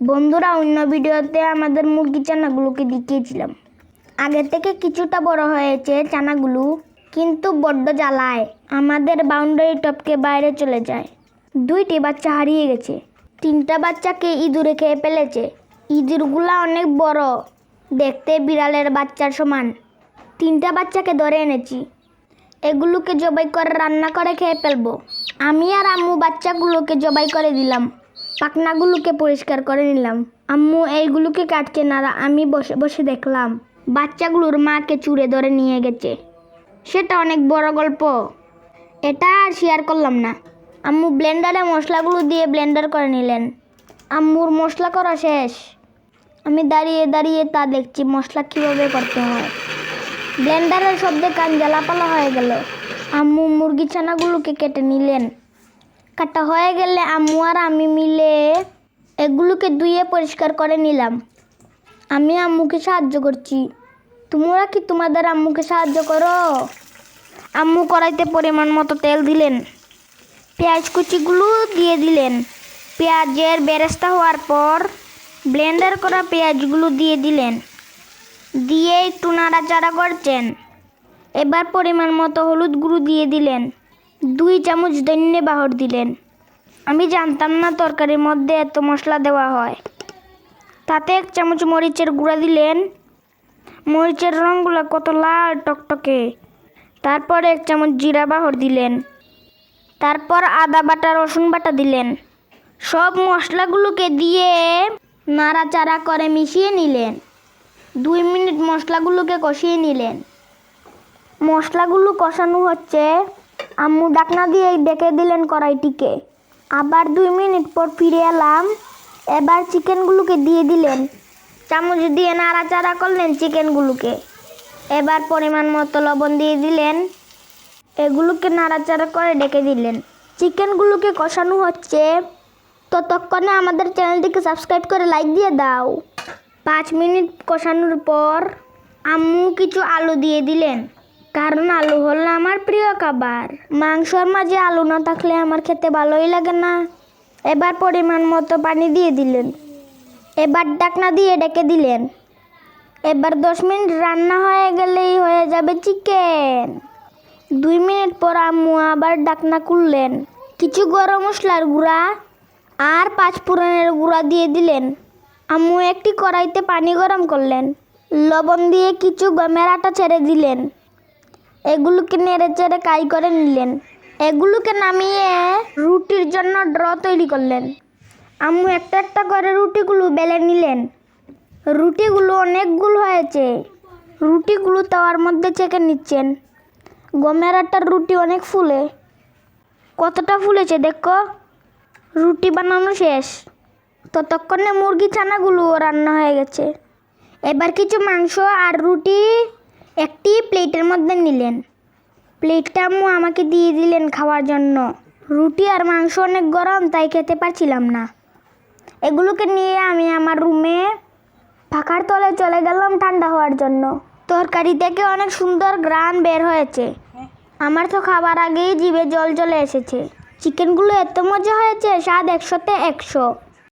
বন্ধুরা, অন্য ভিডিওতে আমাদের মুরগি চানাগুলোকে দেখিয়েছিলাম। আগে থেকে কিছুটা বড় হয়েছে চানাগুলো, কিন্তু বড্ড জ্বালায়। আমাদের বাউন্ডারি টপকে বাইরে চলে যায়। দুইটি বাচ্চা হারিয়ে গেছে। তিনটা বাচ্চাকে ইঁদুরে খেয়ে ফেলেছে। ইঁদুরগুলা অনেক বড়। দেখতে বিড়ালের বাচ্চার সমান। তিনটা বাচ্চাকে ধরে এনেছি। এগুলোকে জবাই করে রান্না করে খেয়ে ফেলব। আমি আর আম্মু বাচ্চাগুলোকে জবাই করে দিলাম। পাখনাগুলোকে পরিষ্কার করে নিলাম। আম্মু, এইগুলোকে কাটছে না আমি বসে বসে দেখলাম। বাচ্চাগুলোর মাকে চুড়ে ধরে নিয়ে গেছে। সেটা অনেক বড় গল্প। এটা আর শেয়ার করলাম না। আম্মু, ব্লেন্ডারে মশলাগুলো দিয়ে ব্লেন্ডার করে নিলেন। আম্মুর মশলা করা শেষ। আমি দাঁড়িয়ে দাঁড়িয়ে তা দেখছি, মশলা কীভাবে করতে হয়। ব্লেন্ডারের শব্দে কান জ্বালাপালা হয়ে গেল। আম্মু মুরগি ছানাগুলোকে কেটে নিলেন। কাটা হয়ে গেলে আম্মু আর আমি মিলে এগুলোকে ধুয়ে পরিষ্কার করে নিলাম। আমি আম্মুকে সাহায্য করছি। তোমরা কি তোমাদের আম্মুকে সাহায্য করো? আম্মু কড়াইতে পরিমাণ মতো তেল দিলেন। পেঁয়াজ কুচিগুলো দিয়ে দিলেন। পেঁয়াজের বেরেস্তা হওয়ার পর ব্লেন্ডার করা পেঁয়াজগুলো দিয়ে দিলেন। দিয়ে একটু নাড়াচাড়া করছেন। এবার পরিমাণ মতো হলুদ গুঁড়ো দিয়ে দিলেন। দুই চামচ দৈন্যে বাহর দিলেন। আমি জানতাম না তরকারির মধ্যে এত মশলা দেওয়া হয়। তাতে এক চামচ মরিচের গুঁড়া দিলেন। মরিচের রঙগুলো কত লাল টকটকে। তারপর এক চামচ জিরা বাহর দিলেন। তারপর আদা বাটা, রসুন বাটা দিলেন। সব মশলাগুলোকে দিয়ে নাড়াচাড়া করে মিশিয়ে নিলেন। দুই মিনিট মশলাগুলোকে কষিয়ে নিলেন। মশলাগুলো কষানো হচ্ছে আম্মু ডাকনা দিয়ে ডেকে দিলেন কড়াইটিকে। আবার দুই মিনিট পর ফিরে এলাম। এবার চিকেনগুলোকে দিয়ে দিলেন। চামচ দিয়ে নাড়াচাড়া করলেন চিকেনগুলোকে। এবার পরিমাণ মতো লবণ দিয়ে দিলেন। এগুলোকে নাড়াচাড়া করে ডেকে দিলেন। চিকেনগুলোকে কষানো হচ্ছে। ততক্ষণে আমাদের চ্যানেলটিকে সাবস্ক্রাইব করে লাইক দিয়ে দাও। পাঁচ মিনিট কষানোর পর আম্মু কিছু আলু দিয়ে দিলেন। কারণ আলু হলো আমার প্রিয় খাবার। মাংসর মাঝে আলু না থাকলে আমার খেতে ভালোই লাগে না। এবার পরিমাণ মতো পানি দিয়ে দিলেন। এবার ডাকনা দিয়ে ডেকে দিলেন। এবার দশ মিনিট রান্না হয়ে গেলেই হয়ে যাবে চিকেন। দুই মিনিট পর আম্মু আবার ডাকনা খুললেন। কিছু গরম মশলার গুঁড়া আর পাঁচ ফোড়নের গুঁড়া দিয়ে দিলেন। আম্মু একটি কড়াইতে পানি গরম করলেন। লবণ দিয়ে কিছু গমের আটা ছেড়ে দিলেন। এগুলোকে নেড়ে চেড়ে কাই করে নিলেন। এগুলোকে নামিয়ে রুটির জন্য ড্র তৈরি করলেন। আম্মু একটা একটা করে রুটিগুলো বেলে নিলেন। রুটিগুলো অনেকগুলো হয়েছে। রুটিগুলো তাওয়ার মধ্যে চেকে নিচ্ছেন। গমের আটার রুটি অনেক ফুলে। কতটা ফুলেছে দেখো। রুটি বানানো শেষ। ততক্ষণে মুরগি ছানাগুলো রান্না হয়ে গেছে। এবার কিছু মাংস আর রুটি একটি প্লেটের মধ্যে নিলেন। প্লেটটা আম্মু আমাকে দিয়ে দিলেন খাওয়ার জন্য। রুটি আর মাংস অনেক গরম, তাই খেতে পারছিলাম না। এগুলোকে নিয়ে আমি আমার রুমে পাখার তলে চলে গেলাম ঠান্ডা হওয়ার জন্য। তরকারি থেকে অনেক সুন্দর গ্রান বের হয়েছে। আমার তো খাবার আগেই জিভে জল চলে এসেছে। চিকেনগুলো এত মজা হয়েছে, স্বাদ একশোতে একশো।